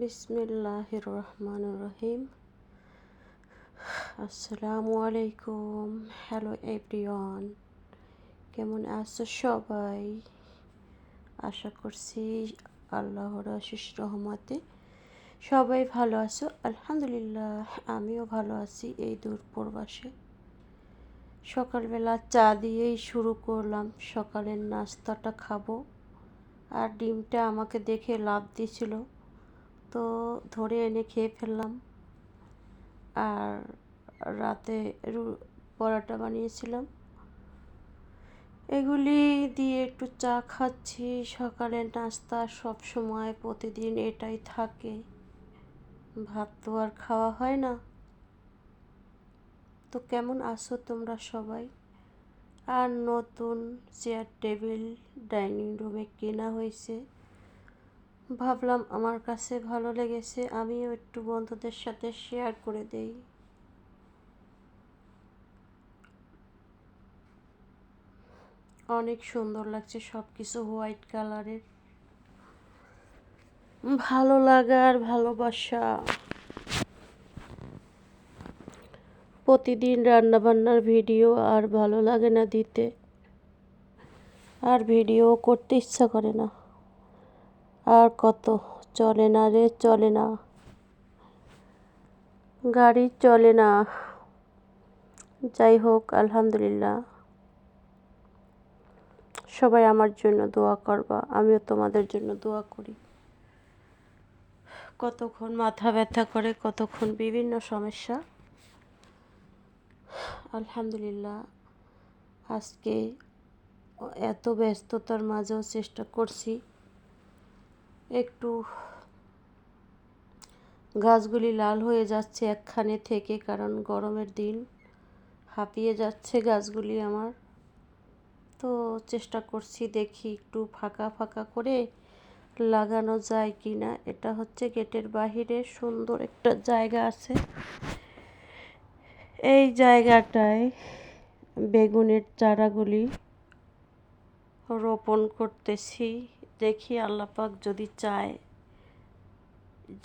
বিসমিল্লাহির রহমান রহিম আসসালামু আলাইকুম হ্যালো এভরিওয়ান কেমন আছো সবাই? আশা করছি আল্লাহর আশিস রহমতে সবাই ভালো আছো। আলহামদুলিল্লাহ, আমিও ভালো আছি এই দূর প্রবাসে। সকালবেলা চা দিয়েই শুরু করলাম। সকালের নাস্তাটা খাব। আর ডিমটা আমাকে দেখে লাভ দিয়েছিল তো ধরে এনে খেয়ে ফেললাম। আর রাতে পরোটা বানিয়েছিলাম। এগুলি দিয়ে একটু চা খাচ্ছি। সকালে নাস্তা সব সময় প্রতিদিন এটাই থাকে। ভাত তো আর খাওয়া হয় না। তো কেমন আছো তোমরা সবাই? আর নতুন চেয়ার টেবিল ডাইনিং রুমে কেনা হয়েছে। ভাবলাম আমার কাছে ভালো লেগেছে, আমিও একটু বন্ধুদের সাথে শেয়ার করে দেই। অনেক সুন্দর লাগছে সব কিছু হোয়াইট কালারের ভালো লাগার ভালোবাসা। প্রতিদিন রান্নাবান্নার ভিডিও আর ভালো লাগে না দিতে। আর ভিডিও করতে ইচ্ছা করে না। আর কত চলে না রে, চলে না। গাড়ি চলে না। যাই হোক, আলহামদুলিল্লাহ। সবাই আমার জন্য দোয়া করবা, আমিও তোমাদের জন্য দোয়া করি। কতক্ষণ মাথা ব্যথা করে, কতক্ষণ বিভিন্ন সমস্যা। আলহামদুলিল্লাহ, আজকে এত ব্যস্ততার মাঝেও চেষ্টা করছি। একটু গাছগুলি লাল হয়ে যাচ্ছে একখানে থেকে, কারণ গরমের দিন হাঁপিয়ে যাচ্ছে গাছগুলি আমার। তো চেষ্টা করছি দেখি একটু ফাঁকা ফাঁকা করে লাগানো যায় কি না। এটা হচ্ছে গেটের বাহিরে সুন্দর একটা জায়গা আছে। এই জায়গাটায় বেগুনের চারাগুলি রোপণ করতেছি। দেখি আল্লাপাক যদি চায়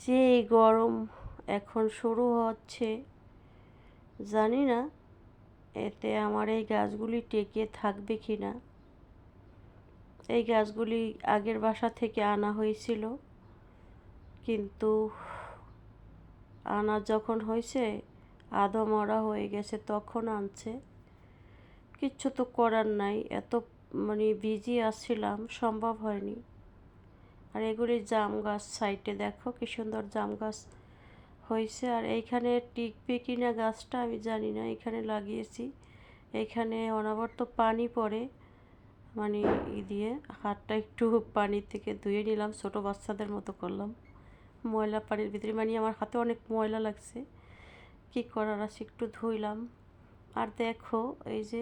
যে গরম এখন শুরু হচ্ছে, জানি না এতে আমার এই গাছগুলি টেকে থাকবে কি না। এই গাছগুলি আগের বাসা থেকে আনা হয়েছিল, কিন্তু আনা যখন হয়েছে আধো মরা হয়ে গেছে, তখন আনছে। কিচ্ছু তো করার নাই, এত মানে বিজি আসছিলাম সম্ভব হয়নি। আর এগুলি জাম গাছ সাইডে দেখো কি সুন্দর জাম গাছ হয়েছে। আর এইখানে টিকবে কি না গাছটা আমি জানি না, এখানে লাগিয়েছি। এইখানে অনাবর্ত পানি পড়ে মানে ই দিয়ে হাতটা একটু পানি থেকে ধুয়ে নিলাম, ছোট বাচ্চাদের মতো করলাম। ময়লা পানির ভিতরে মানে আমার হাতে অনেক ময়লা লাগছে। কি করার আছে? একটু ধুইলাম। আর দেখো, এই যে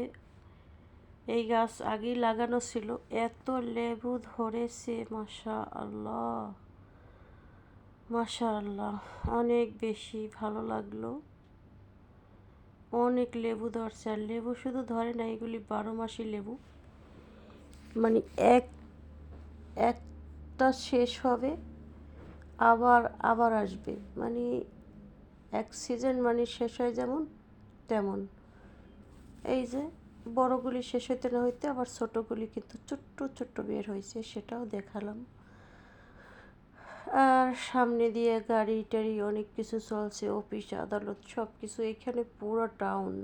এই গাছ আগেই লাগানো ছিল। এত লেবু ধরেছে মাশা আল্লাহ মাশা আল্লাহ অনেক বেশি ভালো লাগল। অনেক লেবু ধরছে, আর লেবু শুধু ধরে না, এগুলি বারো মাসি লেবু। মানে এক, একটা শেষ হবে, আবার আবার আসবে। মানে এক সিজন মানে শেষ হয় যেমন, তেমন। এই যে বড়গুলি শেষ হইতে না হইতে আবার ছোটোগুলি কিন্তু ছোট্ট ছোট্ট বের হয়েছে সেটাও দেখালাম। আর সামনে দিয়ে গাড়ি টাড়ি অনেক কিছু চলছে, অফিস, আদালত সব কিছু এখানে পুরো টাউন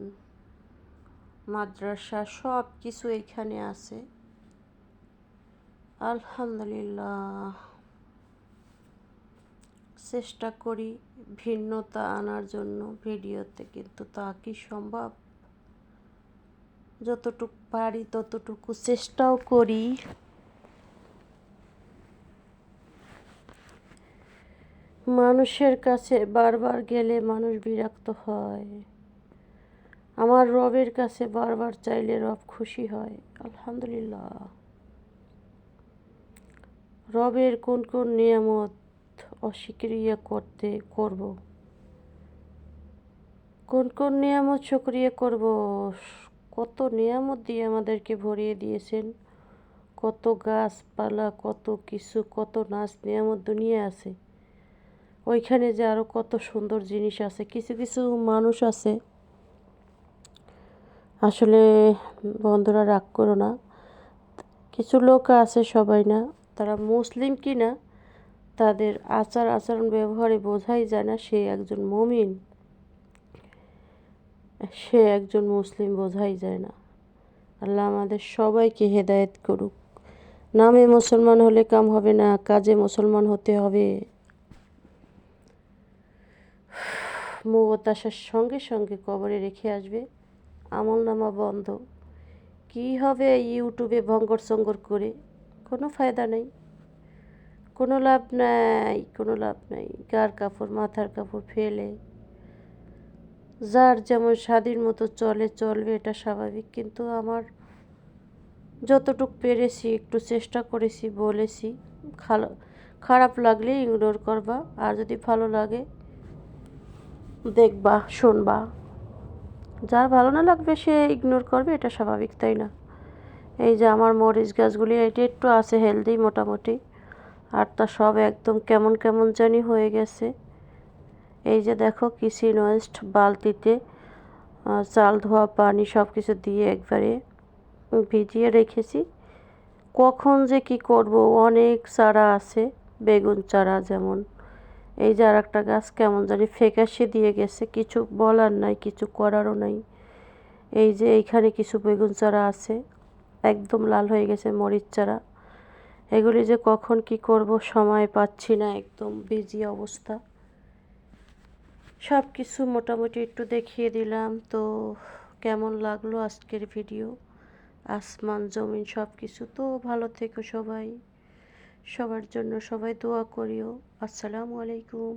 মাদ্রাসা সব কিছু এখানে আছে। আলহামদুলিল্লাহ। চেষ্টা করি ভিন্নতা আনার জন্য ভিডিওতে, কিন্তু তা কি সম্ভব? যতটুকু পারি, ততটুকু চেষ্টাও করি। মানুষের কাছে বারবার গেলে মানুষ বিরক্ত হয়। আমার রবের কাছে বারবার চাইলে রব খুশি হয়। আলহামদুলিল্লাহ। রবের কোন কোন নিয়ামত অস্বীক্রিয়া করতে করব? কোন কোন নিয়ামত সক্রিয় করব? কত নিয়ামত দিয়ে আমাদেরকে ভরিয়ে দিয়েছেন। কত গাছপালা, কত কিছু, কত নাচ নিয়ামত দুনিয়া আছে। ওইখানে যে আরও কত সুন্দর জিনিস আছে, কিছু কিছু মানুষ আছে। আসলে বন্ধুরা রাগ করো না। কিছু লোক আছে সবাই না, তারা মুসলিম কি না তাদের আচার আচরণ ব্যবহারে বোঝাই যায় না সে একজন মমিন। সে একজন মুসলিম বোঝাই যায় না। আল্লাহ আমাদের সবাইকে হেদায়েত করুক। নামে মুসলমান হলে কাম হবে না, কাজে মুসলমান হতে হবে। মৌত আসার সঙ্গে সঙ্গে কবরে রেখে আসবে। আমল নামা বন্ধ। কী হবে ইউটিউবে ভঙ্গর সঙ্গর করে? কোনো ফায়দা নেই। কোনো লাভ নাই, কোনো লাভ নাই। গার কাপড়, মাথার কাপড় ফেলে। যার যেমন স্বাধীন মতো চলে, চলবে, এটা স্বাভাবিক। কিন্তু আমার যতটুক পেরেছি, একটু চেষ্টা করেছি, বলেছি খারাপ লাগলে ইগনোর করবা, আর যদি ভালো লাগে, দেখবা, শুনবা। যার ভালো না লাগবে, সে ইগনোর করবে, এটা স্বাভাবিক, তাই না? এই যে আমার মরিচ গাছগুলি, এটা একটু আছে হেলদি মোটামুটি, আর তা সব একদম কেমন কেমন জানি হয়ে গেছে। এই যে দেখো কিচেন ওয়েস্ট বালতিতে চাল, ধোয়া, পানি সব কিছু দিয়ে একবারে ভিজিয়ে রেখেছি। কখন যে কি করব? অনেক চারা আছে, বেগুন চারা যেমন। এই যে আর একটা গাছ কেমন জানি ফেকাশে দিয়ে গেছে, কিছু বলার নাই, কিছু করারও নাই। এই যে এইখানে কিছু বেগুন চারা আছে, একদম লাল হয়ে গেছে মরিচ চারা। এগুলি যে কখন কি করব সময় পাচ্ছি না, একদম বিজি অবস্থা। সব কিছু মোটামুটি একটু দেখিয়ে দিলাম। তো কেমন লাগল আজকের ভিডিও আসমান, জমিন সব কিছু তো ভালো থেকো সবাই। সবার জন্য সবাই দোয়া করিও। আসসালামু আলাইকুম।